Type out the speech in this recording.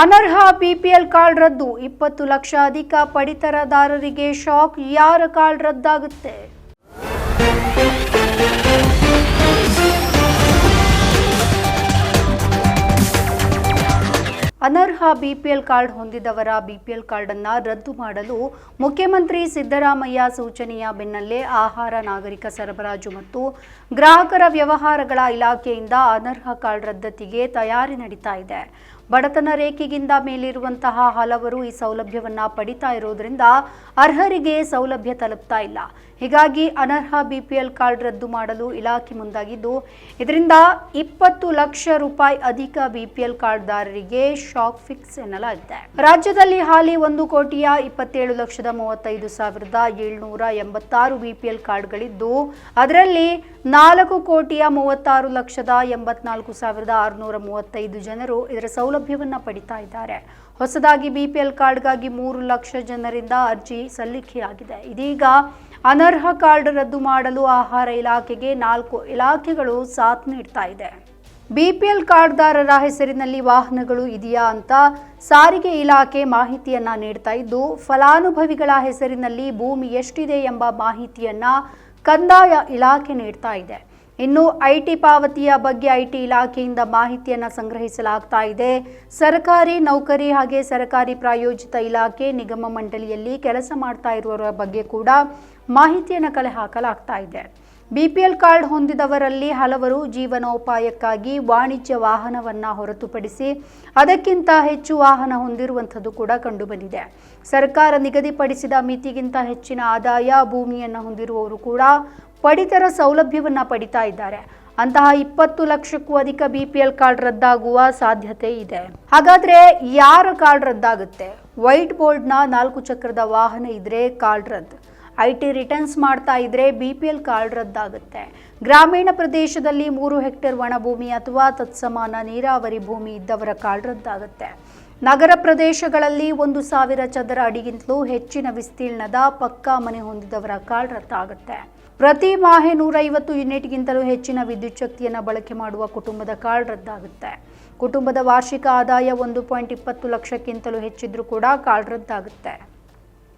ಅನರ್ಹ BPL card ರದ್ದು. ಇಪ್ಪತ್ತು ಲಕ್ಷ ಅಧಿಕ ಪಡಿತರದಾರರಿಗೆ ಶಾಕ್. ಯಾರ ಕಾರ್ಡ್ ರದ್ದಾಗುತ್ತೆ? ಅನರ್ಹ ಬಿಪಿಎಲ್ ಕಾರ್ಡ್ ಹೊಂದಿದವರ ಬಿಪಿಎಲ್ ಕಾರ್ಡ್ ಅನ್ನ ರದ್ದು ಮಾಡಲು ಮುಖ್ಯಮಂತ್ರಿ ಸಿದ್ದರಾಮಯ್ಯ ಸೂಚನೆಯ ಬೆನ್ನಲ್ಲೇ ಆಹಾರ, ನಾಗರಿಕ ಸರಬರಾಜು ಮತ್ತು ಗ್ರಾಹಕರ ವ್ಯವಹಾರಗಳ ಇಲಾಖೆಯಿಂದ ಅನರ್ಹ ಕಾರ್ಡ್ ರದ್ದತಿಗೆ ತಯಾರಿ ನಡೀತಾ ಇದೆ. ಬಡತನ ರೇಖೆಗಿಂತ ಮೇಲಿರುವಂತಹ ಹಲವರು ಈ ಸೌಲಭ್ಯವನ್ನ ಪಡಿತಾ ಇರೋದ್ರಿಂದ ಅರ್ಹರಿಗೆ ಸೌಲಭ್ಯ ತಲುಪ್ತಾ ಇಲ್ಲ. ಹೀಗಾಗಿ ಅನರ್ಹ ಬಿಪಿಎಲ್ ಕಾರ್ಡ್ ರದ್ದು ಮಾಡಲು ಇಲಾಖೆ ಮುಂದಾಗಿದ್ದು, ಇದರಿಂದ ಇಪ್ಪತ್ತು ಲಕ್ಷ ರೂಪಾಯಿ ಅಧಿಕ ಬಿಪಿಎಲ್ ಕಾರ್ಡ್ದಾರರಿಗೆ ಶಾಕ್ ಫಿಕ್ಸ್ ಎನ್ನಲಾಗಿದೆ. ರಾಜ್ಯದಲ್ಲಿ ಹಾಲಿ ಒಂದು ಕೋಟಿಯ ಇಪ್ಪತ್ತೇಳು ಲಕ್ಷದ ಮೂವತ್ತೈದು ಸಾವಿರದ ಏಳ್ನೂರ ಎಂಬತ್ತಾರು ಬಿಪಿಎಲ್ ಕಾರ್ಡ್ಗಳಿದ್ದು, ಅದರಲ್ಲಿ ನಾಲ್ಕು ಕೋಟಿಯ ಮೂವತ್ತಾರು ಲಕ್ಷದ ಎಂಬತ್ನಾಲ್ಕು ಸಾವಿರದ ಆರುನೂರ ಮೂವತ್ತೈದು ಜನರು ಇದರ ಸೌಲಭ್ಯವನ್ನು ಪಡಿತಾ ಇದ್ದಾರೆ. ಹೊಸದಾಗಿ ಬಿಪಿಎಲ್ ಕಾರ್ಡ್ಗಾಗಿ ಮೂರು ಲಕ್ಷ ಜನರಿಂದ ಅರ್ಜಿ ಸಲ್ಲಿಕೆಯಾಗಿದೆ. ಇದೀಗ ಅನರ್ಹ ಕಾರ್ಡ್ ರದ್ದು ಮಾಡಲು ಆಹಾರ ಇಲಾಖೆಗೆ ನಾಲ್ಕು ಇಲಾಖೆಗಳು ಸಾಥ್ ನೀಡ್ತಾ ಇದೆ. ಬಿಪಿಎಲ್ ಕಾರ್ಡ್ದಾರರ ಹೆಸರಿನಲ್ಲಿ ವಾಹನಗಳು ಇದೆಯಾ ಅಂತ ಸಾರಿಗೆ ಇಲಾಖೆ ಮಾಹಿತಿಯನ್ನ ನೀಡ್ತಾ ಇದ್ದು, ಫಲಾನುಭವಿಗಳ ಹೆಸರಿನಲ್ಲಿ ಭೂಮಿ ಎಷ್ಟಿದೆ ಎಂಬ ಮಾಹಿತಿಯನ್ನ ಕಂದಾಯ ಇಲಾಖೆ ನೀಡ್ತಾ ಇದೆ. ಇನ್ನು ಐಟಿ ಪಾವತಿಯ ಬಗ್ಗೆ ಐಟಿ ಇಲಾಖೆಯಿಂದ ಮಾಹಿತಿಯನ್ನು ಸಂಗ್ರಹಿಸಲಾಗ್ತಾ ಇದೆ. ಸರ್ಕಾರಿ ನೌಕರಿ ಹಾಗೆ ಸರ್ಕಾರಿ ಪ್ರಾಯೋಜಿತ ಇಲಾಖೆ, ನಿಗಮ ಮಂಡಳಿಯಲ್ಲಿ ಕೆಲಸ ಮಾಡ್ತಾ ಇರುವವರ ಬಗ್ಗೆ ಕೂಡ ಮಾಹಿತಿಯನ್ನು ಕಲೆ ಹಾಕಲಾಗ್ತಾ ಇದೆ. ಬಿಪಿಎಲ್ ಕಾರ್ಡ್ ಹೊಂದಿದವರಲ್ಲಿ ಹಲವರು ಜೀವನೋಪಾಯಕ್ಕಾಗಿ ವಾಣಿಜ್ಯ ವಾಹನವನ್ನ ಹೊರತುಪಡಿಸಿ ಅದಕ್ಕಿಂತ ಹೆಚ್ಚು ವಾಹನ ಹೊಂದಿರುವಂಥದ್ದು ಕೂಡ ಕಂಡುಬಂದಿದೆ. ಸರ್ಕಾರ ನಿಗದಿಪಡಿಸಿದ ಮಿತಿಗಿಂತ ಹೆಚ್ಚಿನ ಆದಾಯ ಭೂಮಿಯನ್ನು ಹೊಂದಿರುವವರು ಕೂಡ ಪಡಿತರ ಸೌಲಭ್ಯವನ್ನ ಪಡಿತಾ ಇದ್ದಾರೆ. ಅಂತಹ ಇಪ್ಪತ್ತು ಲಕ್ಷಕ್ಕೂ ಅಧಿಕ ಬಿ ಪಿ ಎಲ್ ಕಾರ್ಡ್ ರದ್ದಾಗುವ ಸಾಧ್ಯತೆ ಇದೆ. ಹಾಗಾದ್ರೆ ಯಾರ ಕಾರ್ಡ್ ರದ್ದಾಗುತ್ತೆ? ವೈಟ್ ಬೋರ್ಡ್ನ ನಾಲ್ಕು ಚಕ್ರದ ವಾಹನ ಇದ್ರೆ ಕಾರ್ಡ್ ರದ್ದು. ಐ ಟಿ ರಿಟರ್ನ್ಸ್ ಮಾಡ್ತಾ ಇದ್ರೆ ಬಿ ಪಿ ಎಲ್ ಕಾರ್ಡ್ ರದ್ದಾಗುತ್ತೆ. ಗ್ರಾಮೀಣ ಪ್ರದೇಶದಲ್ಲಿ ಮೂರು ಹೆಕ್ಟೇರ್ ಒಣಭೂಮಿ ಅಥವಾ ತತ್ಸಮಾನ ನೀರಾವರಿ ಭೂಮಿ ಇದ್ದವರ ಕಾರ್ಡ್ ರದ್ದಾಗುತ್ತೆ. ನಗರ ಪ್ರದೇಶಗಳಲ್ಲಿ ಒಂದು ಸಾವಿರ ಚದರ ಅಡಿಗಿಂತಲೂ ಹೆಚ್ಚಿನ ವಿಸ್ತೀರ್ಣದ ಪಕ್ಕಾ ಮನೆ ಹೊಂದಿದವರ ಕಾರ್ಡ್ ರದ್ದಾಗುತ್ತೆ. ಪ್ರತಿ ಮಾಹೆ ನೂರೈವತ್ತು ಯೂನಿಟ್ಗಿಂತಲೂ ಹೆಚ್ಚಿನ ವಿದ್ಯುತ್ ಶಕ್ತಿಯನ್ನು ಬಳಕೆ ಮಾಡುವ ಕುಟುಂಬದ ಕಾರ್ಡ್ ರದ್ದಾಗುತ್ತೆ. ಕುಟುಂಬದ ವಾರ್ಷಿಕ ಆದಾಯ ಒಂದು ಪಾಯಿಂಟ್ ಇಪ್ಪತ್ತು ಲಕ್ಷಕ್ಕಿಂತಲೂ ಹೆಚ್ಚಿದ್ರೂ ಕೂಡ ಕಾರ್ಡ್ ರದ್ದಾಗುತ್ತೆ.